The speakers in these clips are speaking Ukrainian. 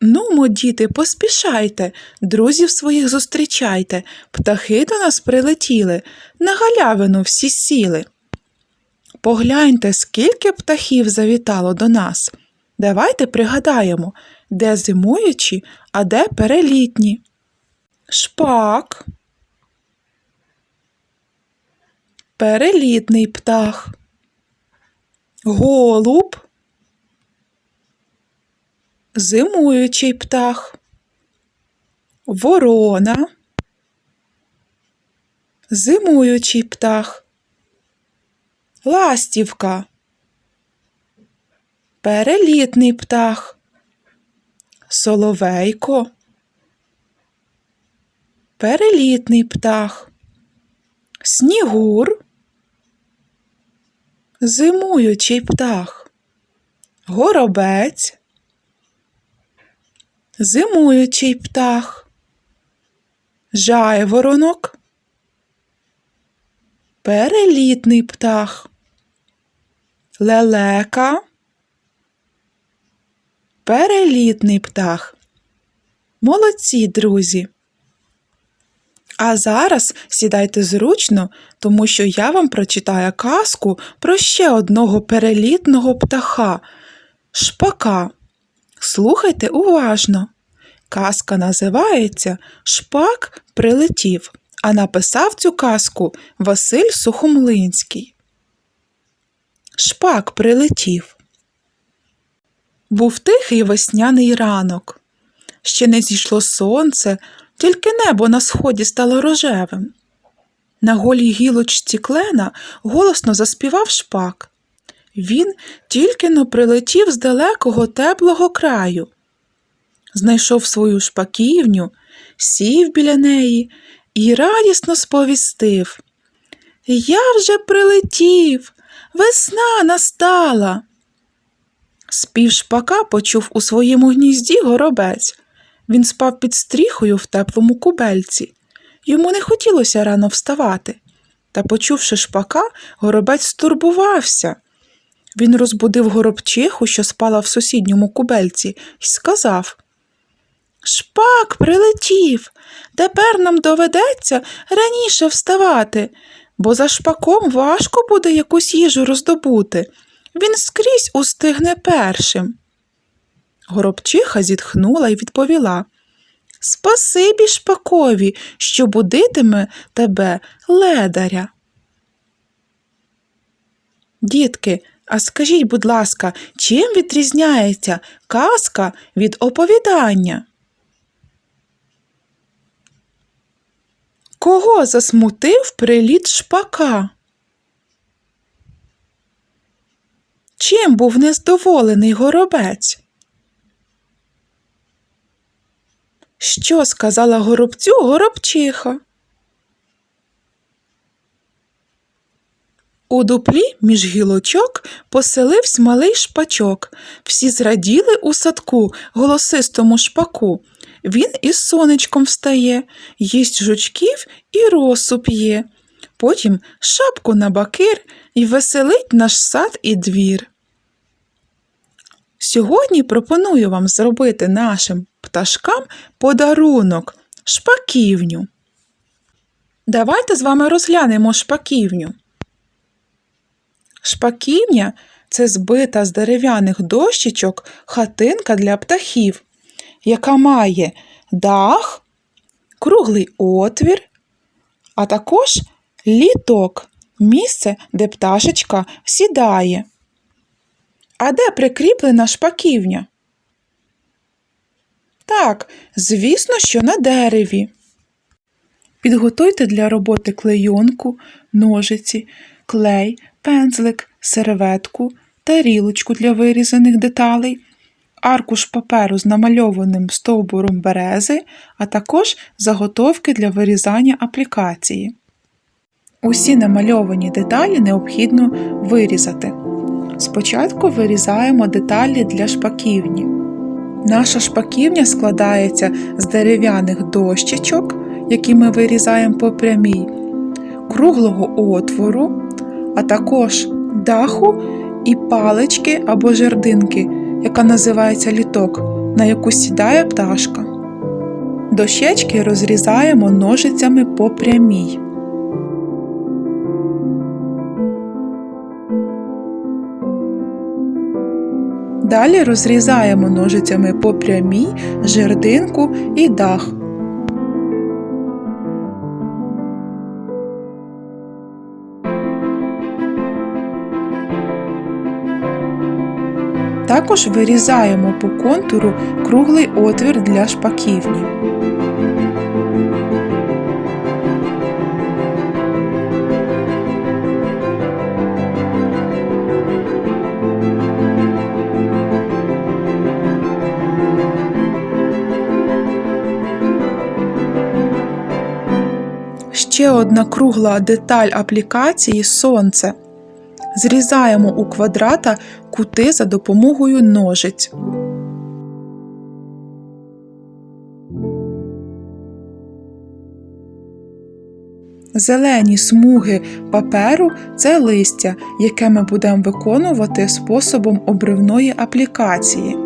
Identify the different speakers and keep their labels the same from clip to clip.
Speaker 1: Нумо, діти, поспішайте, друзів своїх зустрічайте, птахи до нас прилетіли, на галявину всі сіли. Погляньте, скільки птахів завітало до нас. Давайте пригадаємо, де зимуючі, а де перелітні. Шпак. Перелітний птах. Голуб. Зимуючий птах. Ворона. Зимуючий птах. Ластівка. Перелітний птах. Соловейко. Перелітний птах. Снігур. Зимуючий птах. Горобець. Зимуючий птах. Жайворонок. Перелітний птах. Лелека. Перелітний птах. Молодці, друзі. А зараз сідайте зручно, тому що я вам прочитаю казку про ще одного перелітного птаха шпака. Слухайте уважно. Казка називається Шпак прилетів, а написав цю казку Василь Сухомлинський. Шпак прилетів. Був тихий весняний ранок. Ще не зійшло сонце, тільки небо на сході стало рожевим. На голій гілочці клена голосно заспівав шпак. Він тільки но прилетів з далекого теплого краю. Знайшов свою шпаківню, сів біля неї і радісно сповістив. Я вже прилетів, весна настала. Спів шпака почув у своєму гнізді горобець. Він спав під стріхою в теплому кубельці. Йому не хотілося рано вставати. Та, почувши шпака, горобець стурбувався. Він розбудив горобчиху, що спала в сусідньому кубельці, і сказав Шпак прилетів. Тепер нам доведеться раніше вставати, бо за шпаком важко буде якусь їжу роздобути. Він скрізь устигне першим. Горобчиха зітхнула і відповіла Спасибі шпакові, що будитиме тебе ледаря. Дітки, а скажіть, будь ласка, чим відрізняється казка від оповідання? Кого засмутив приліт шпака? Чим був нездоволений горобець? Що сказала горобцю горобчиха? У дуплі між гілочок поселився малий шпачок. Всі зраділи у садку голосистому шпаку. Він із сонечком встає, їсть жучків і росу п'є. Потім шапку на бакир і веселить наш сад і двір. Сьогодні пропоную вам зробити нашим пташкам подарунок шпаківню. Давайте з вами розглянемо шпаківню. Шпаківня це збита з дерев'яних дощечок хатинка для птахів, яка має дах, круглий отвір, а також літок місце, де пташечка сідає. А де прикріплена шпаківня? Так, звісно, що на дереві. Підготуйте для роботи клейонку, ножиці, клей, пензлик, серветку, тарілочку для вирізаних деталей, аркуш паперу з намальованим стовбуром берези, а також заготовки для вирізання аплікації. Усі намальовані деталі необхідно вирізати. Спочатку вирізаємо деталі для шпаківні. Наша шпаківня складається з дерев'яних дощечок, які ми вирізаємо по прямій, круглого отвору, а також даху і палички або жердинки, яка називається літок, на яку сідає пташка. Дощечки розрізаємо ножицями по прямій. Далі розрізаємо ножицями по прямій жердинку і дах. Також вирізаємо по контуру круглий отвір для шпаківні. Ще одна кругла деталь аплікації сонце. Зрізаємо у квадрата кути за допомогою ножиць. Зелені смуги паперу це листя, яке ми будемо виконувати способом обривної аплікації.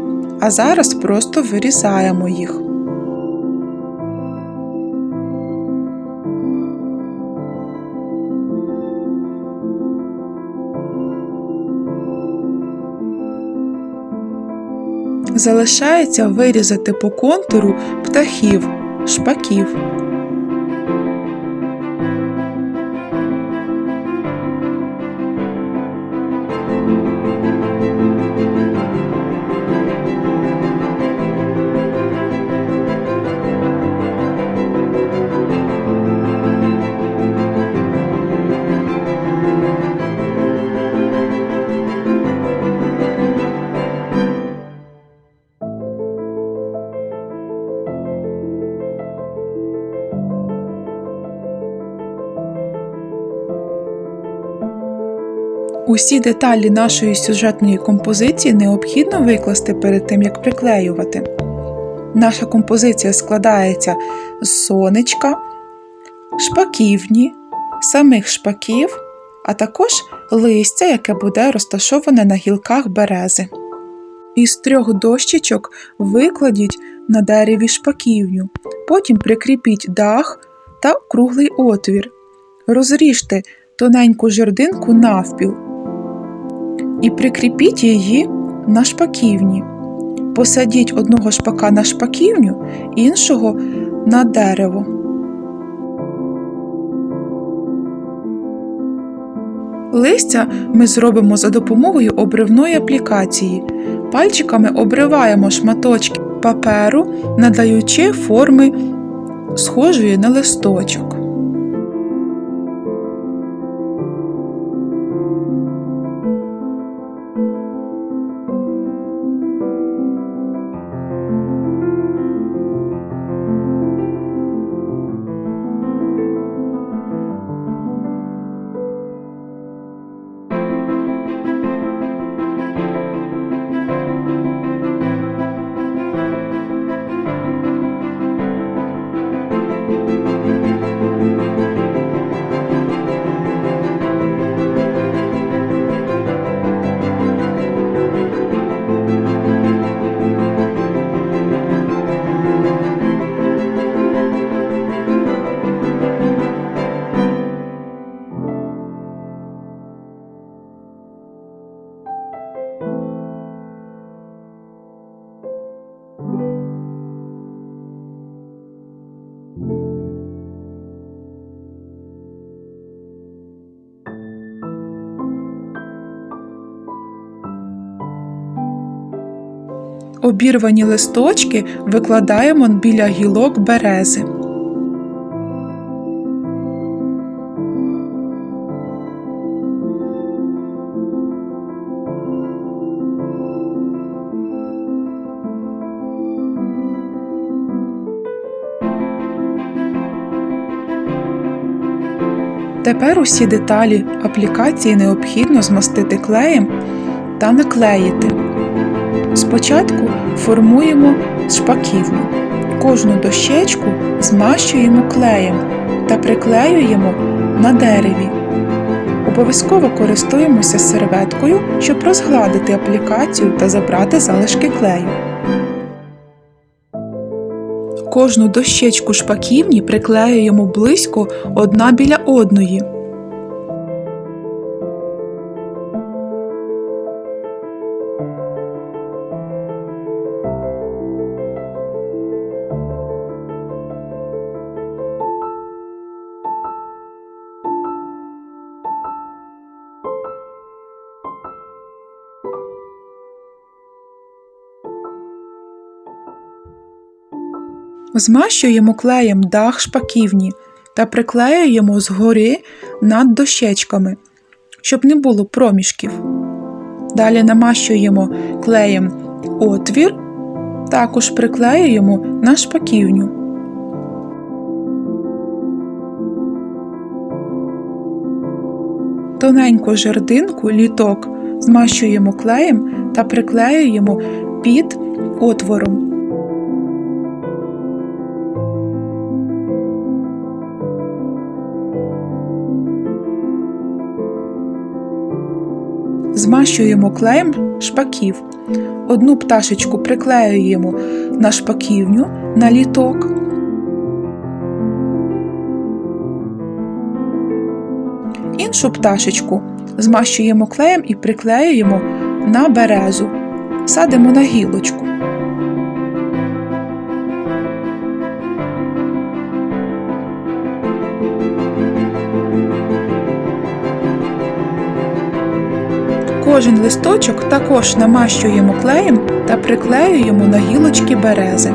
Speaker 1: А зараз просто вирізаємо їх. Залишається вирізати по контуру птахів, шпаків. Усі деталі нашої сюжетної композиції необхідно викласти перед тим, як приклеювати. Наша композиція складається з сонечка, шпаківні, самих шпаків, а також листя, яке буде розташоване на гілках берези. Із трьох дощечок викладіть на дереві шпаківню, потім прикріпіть дах та круглий отвір. Розріжте тоненьку жердинку навпіл і прикріпіть її на шпаківні. Посадіть одного шпака на шпаківню, іншого на дерево. Листя ми зробимо за допомогою обривної аплікації. Пальчиками обриваємо шматочки паперу, надаючи форми схожої на листочок. Обірвані листочки викладаємо біля гілок берези. Тепер усі деталі аплікації необхідно змастити клеєм та наклеїти. Спочатку формуємо шпаківню. Кожну дощечку змащуємо клеєм та приклеюємо на дереві. Обов'язково користуємося серветкою, щоб розгладити аплікацію та забрати залишки клею. Кожну дощечку шпаківні приклеюємо близько одна біля одної. Змащуємо клеєм дах шпаківні та приклеюємо згори над дощечками, щоб не було проміжків. Далі намащуємо клеєм отвір, також приклеюємо на шпаківню. Тоненьку жердинку літок змащуємо клеєм та приклеюємо під отвором. Змащуємо клеєм шпаків. Одну пташечку приклеюємо на шпаківню на літок. Іншу пташечку змащуємо клеєм і приклеюємо на березу. Садимо на гілочку. Кожен листочок також намащуємо клеєм та приклеюємо на гілочки берези.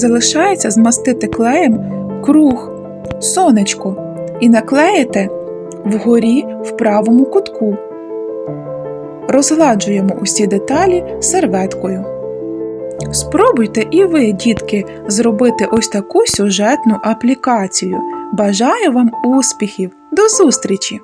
Speaker 1: Залишається змастити клеєм круг, сонечко і наклеїти вгорі в правому кутку. Розгладжуємо усі деталі серветкою. Спробуйте і ви, дітки, зробити ось таку сюжетну аплікацію. Бажаю вам успіхів! До зустрічі!